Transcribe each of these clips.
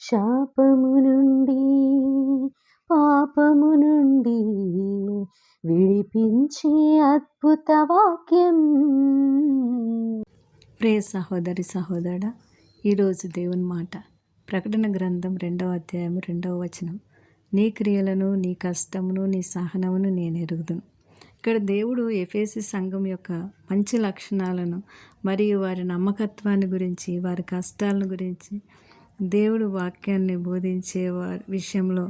శాపము నుండి పాపము నుండి విడిపించే అద్భుత వాక్యం. ప్రే సహోదరి సహోదర ఈరోజు దేవుని మాట ప్రకటన గ్రంథం రెండవ అధ్యాయం రెండవ వచనం. నీ క్రియలను నీ కష్టమును నీ సహనమును నేను ఎరుగుదును. ఇక్కడ దేవుడు ఎఫేసి సంఘం యొక్క మంచి లక్షణాలను మరియు వారి నమ్మకత్వాన్ని గురించి వారి కష్టాలను గురించి దేవుడు వాక్యాన్ని బోధించే వారి విషయంలో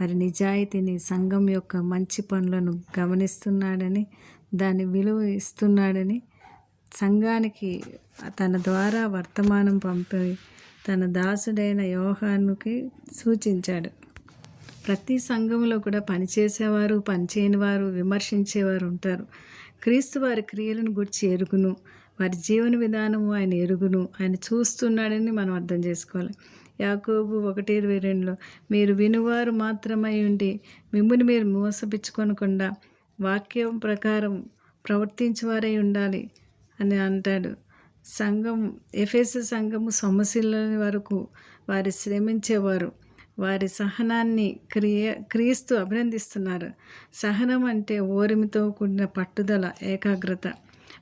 వారి నిజాయితీని సంఘం యొక్క మంచి పనులను గమనిస్తున్నాడని దాని విలువ ఇస్తున్నాడని సంఘానికి తన ద్వారా వర్తమానం పంపి తన దాసుడైన యోహానుకి సూచించాడు. ప్రతి సంఘంలో కూడా పనిచేసేవారు పనిచేయని వారు విమర్శించేవారు ఉంటారు. క్రీస్తు వారి క్రియలను గుర్చి ఎరుగును. వారి జీవన విధానము ఆయన ఎరుగును ఆయన చూస్తున్నాడని మనం అర్థం చేసుకోవాలి. యాకోబు ఒకటి ఇరవై రెండులో మీరు వినువారు మాత్రమై ఉండి మిమ్మల్ని మీరు మోసపించుకొనకుండా వాక్యం ప్రకారం ప్రవర్తించేవారై ఉండాలి అని అంటాడు. సంఘం ఎఫ్ఎస్ సంఘము సమస్యలని వరకు వారి శ్రమించేవారు. వారి సహనాన్ని క్రియ క్రీస్తు అభినందిస్తున్నారు. సహనం అంటే ఓరిమితో కూడిన పట్టుదల ఏకాగ్రత.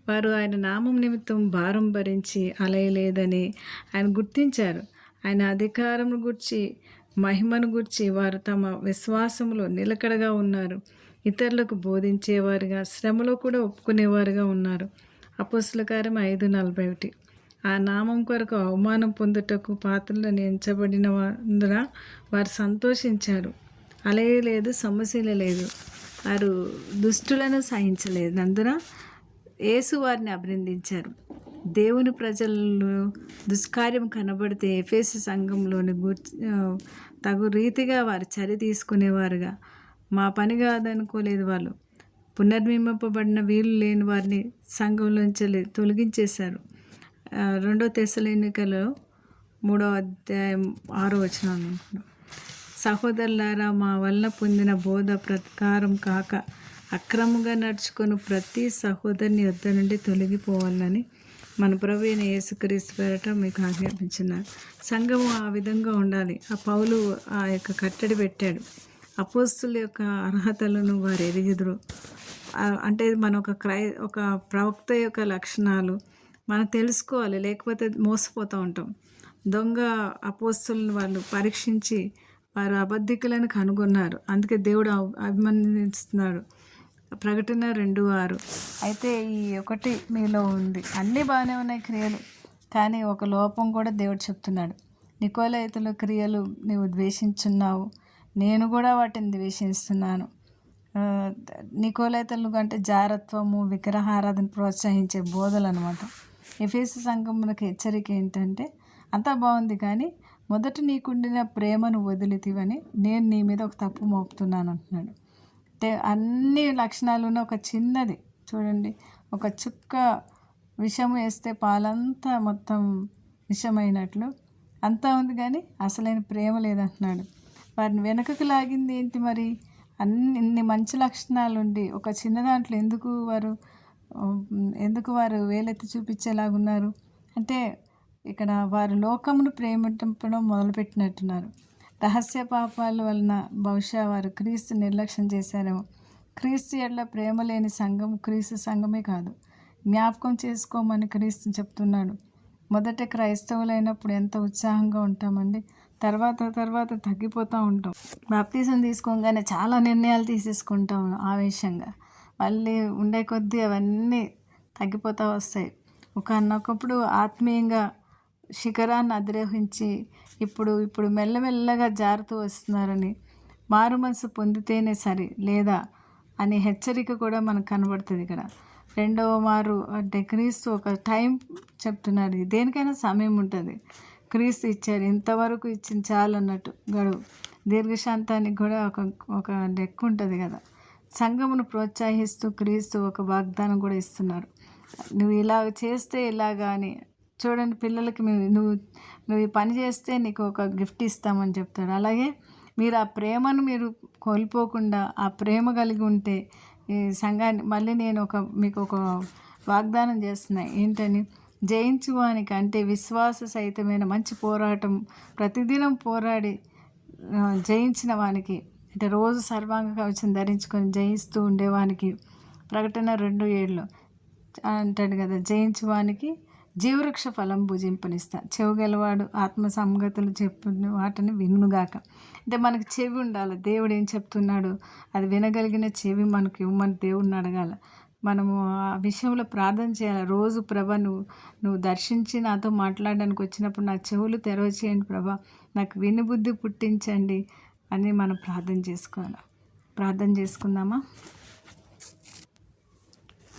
వారు ఆయన నామం నిమిత్తం భారం భరించి అలయలేదని ఆయన గుర్తించారు. ఆయన అధికారం గుర్చి మహిమను గుర్చి వారు తమ విశ్వాసంలో నిలకడగా ఉన్నారు. ఇతరులకు బోధించేవారుగా శ్రమలో కూడా ఒప్పుకునేవారుగా ఉన్నారు. అపోస్తుల కార్యం ఐదు నలభై ఒకటి. ఆ నామం కొరకు అవమానం పొందుటకు పాత్రలను ఎంచబడిన వందున వారు సంతోషించారు. అలయలేదు లేదు సమస్యలు లేదు. వారు దుష్టులను సహించలేదు. అందున యేసు వారిని అభినందించారు. దేవుని ప్రజల్లో దుష్కార్యం కనబడితే ఎఫేసి సంఘంలోని గుర్చి తగు రీతిగా వారు చర్య తీసుకునేవారుగా. మా పని కాదనుకోలేదు వాళ్ళు. పునర్మింపబడిన వీలు లేని వారిని సంఘంలోంచి తొలగించేశారు. రెండో ఎన్నికలో మూడో అధ్యాయం ఆరో వచ్చిన అనుకుంటున్నాం సహోదరులారా మా వల్ల పొందిన బోధ ప్రకారం కాక అక్రమంగా నడుచుకొని ప్రతి సహోదరుని వద్ద నుండి తొలగిపోవాలని మన ప్రభు అయిన యేసుక్రీస్తు పేరట మీకు ఆజ్ఞాపించినారు సంఘము ఆ విధంగా ఉండాలి. ఆ పౌలు ఆ యొక్క కట్టడి పెట్టాడు. అపోస్తుల యొక్క అర్హతలను వారు ఎరిగిదురు. అంటే మన ఒక క్రై ఒక ప్రవక్త యొక్క లక్షణాలు మనం తెలుసుకోవాలి. లేకపోతే మోసపోతూ ఉంటాం. దొంగ అపోస్తులను వాళ్ళు పరీక్షించి వారు అబద్ధికులను కనుగొన్నారు. అందుకే దేవుడు అభిమానిస్తున్నాడు. ప్రకటన రెండు ఆరు. అయితే ఈ ఒకటి మీలో ఉంది. అన్నీ బాగానే ఉన్నాయి క్రియలు కానీ ఒక లోపం కూడా దేవుడు చెప్తున్నాడు. నికోలైతుల క్రియలు నీవు ద్వేషించున్నావు. నేను కూడా వాటిని ద్వేషిస్తున్నాను. నికోలైతలు అంటే జారత్వము విగ్రహారాధన ప్రోత్సహించే బోధలు అనమాట ఎఫేసు సంఘములకు హెచ్చరిక ఏంటంటే అంతా బాగుంది కానీ మొదట నీకుండిన ప్రేమను వదిలితివని నేను నీ మీద ఒక తప్పు మోపుతున్నాను అంటున్నాడు. అంటే అన్ని లక్షణాలు ఉన్న ఒక చిన్నది. చూడండి. ఒక చుక్క విషం వేస్తే పాలంతా మొత్తం విషమైనట్లు. అంతా ఉంది కానీ అసలైన ప్రేమ లేదంటున్నాడు. వారిని వెనుకకు లాగింది ఏంటి మరి? అన్ని ఇన్ని మంచి లక్షణాలు ఉండి ఒక చిన్న దాంట్లో ఎందుకు వారు ఎందుకు వారు వేలెత్తి చూపించేలాగున్నారు? అంటే ఇక్కడ వారు లోకమును ప్రేమించడం మొదలుపెట్టినట్టున్నారు. రహస్య పాపాల వలన బహుశా వారు క్రీస్తు నిర్లక్ష్యం చేశారేమో. క్రీస్తు ఎడ్ల ప్రేమ లేని సంఘం క్రీస్తు సంఘమే కాదు. జ్ఞాపకం చేసుకోమని క్రీస్తు చెప్తున్నాడు. మొదట క్రైస్తవులైనప్పుడు ఎంత ఉత్సాహంగా ఉంటామండి. తర్వాత తర్వాత తగ్గిపోతూ ఉంటాం. బాప్తీసం తీసుకోగానే చాలా నిర్ణయాలు తీసేసుకుంటాం ఆవేశంగా. మళ్ళీ ఉండే కొద్దీ అవన్నీ తగ్గిపోతూ వస్తాయి. ఒక అన్నొకప్పుడు ఆత్మీయంగా శిఖరాన్ని అధిరోహించి ఇప్పుడు ఇప్పుడు మెల్లమెల్లగా జారుతూ వస్తున్నారని మారు మనసు పొందితేనే సరి లేదా అనే హెచ్చరిక కూడా మనకు కనబడుతుంది ఇక్కడ. రెండవ మారు అంటే క్రీస్తు ఒక టైం చెప్తున్నారు దేనికైనా సమయం ఉంటుంది. క్రీస్తు ఇచ్చారు ఇంతవరకు ఇచ్చిన చాలు అన్నట్టు. గడువు దీర్ఘశాంతానికి కూడా ఒక ఒక లెక్క ఉంటుంది కదా. సంఘమును ప్రోత్సహిస్తూ క్రీస్తు ఒక వాగ్దానం కూడా ఇస్తున్నారు నువ్వు ఇలా చేస్తే ఇలాగా అని చూడండి పిల్లలకి నువ్వు నువ్వు ఈ పని చేస్తే నీకు ఒక గిఫ్ట్ ఇస్తామని చెప్తాడు. అలాగే మీరు ఆ ప్రేమను మీరు కోల్పోకుండా ఆ ప్రేమ కలిగి ఉంటే ఈ సంఘాన్ని మళ్ళీ నేను ఒక మీకు ఒక వాగ్దానం చేస్తున్నా. ఏంటని? జయించువానికి అంటే విశ్వాస సహితమైన మంచి పోరాటం ప్రతిదినం పోరాడి జయించిన వానికి అంటే రోజు సర్వాంగ కవచం ధరించుకొని జయిస్తూ ఉండేవానికి ప్రకటన రెండు ఏళ్ళు అంటాడు కదా జయించువానికి జీవవృక్ష ఫలం భుజింపనిస్తా. చెవు గలవాడు ఆత్మ సంగతులు చెప్పిన వాటిని వినుగాక. అంటే మనకి చెవి ఉండాలి. దేవుడు ఏం చెప్తున్నాడు? అది వినగలిగిన చెవి మనకి ఇవ్వమని దేవుడిని అడగాల. మనము ఆ విషయంలో ప్రార్థన చేయాలి. రోజు ప్రభ నువ్వు నువ్వు దర్శించి నాతో మాట్లాడడానికి వచ్చినప్పుడు నా చెవులు తెరవ చేయండి ప్రభా. నాకు వినుబుద్ధి పుట్టించండి అని మనం ప్రార్థన చేసుకోవాలి. ప్రార్థన చేసుకుందామా?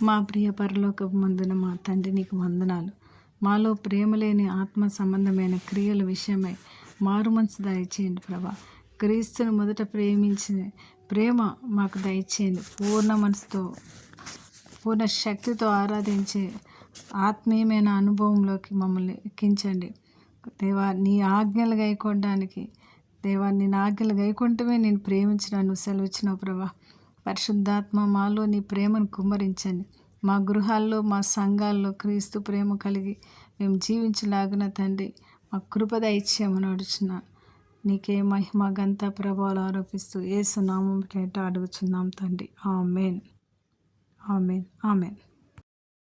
మా ప్రియ పరలోక మందున మా తండ్రి నీకు వందనాలు. మాలో ప్రేమ లేని ఆత్మ సంబంధమైన క్రియల విషయమై మారు మనసు దయచేయండి ప్రభా. క్రీస్తుని మొదట ప్రేమించిన ప్రేమ మాకు దయచేయండి. పూర్ణ మనసుతో పూర్ణ శక్తితో ఆరాధించే ఆత్మీయమైన అనుభవంలోకి మమ్మల్ని ఎక్కించండి. దేవా నీ ఆజ్ఞలు గైకొనడానికి దేవా నేను ఆజ్ఞలు గైకుంటమే నేను ప్రేమించినాను సెలవిచ్చినావు ప్రభా. పరిశుద్ధాత్మ మాలో నీ ప్రేమను కుమ్మరించండి. మా గృహాల్లో మా సంఘాల్లో క్రీస్తు ప్రేమ కలిగి మేము జీవించలాగిన తండ్రి మా కృపద ఇచ్చేమని అడుచున్నాను నీకే మహిమ గంత ప్రభావాలు ఆరోపిస్తూ ఏసునామం కేట అడుగుచున్నాం తండ్రి. ఆమెన్. ఆమెన్. ఆమెన్.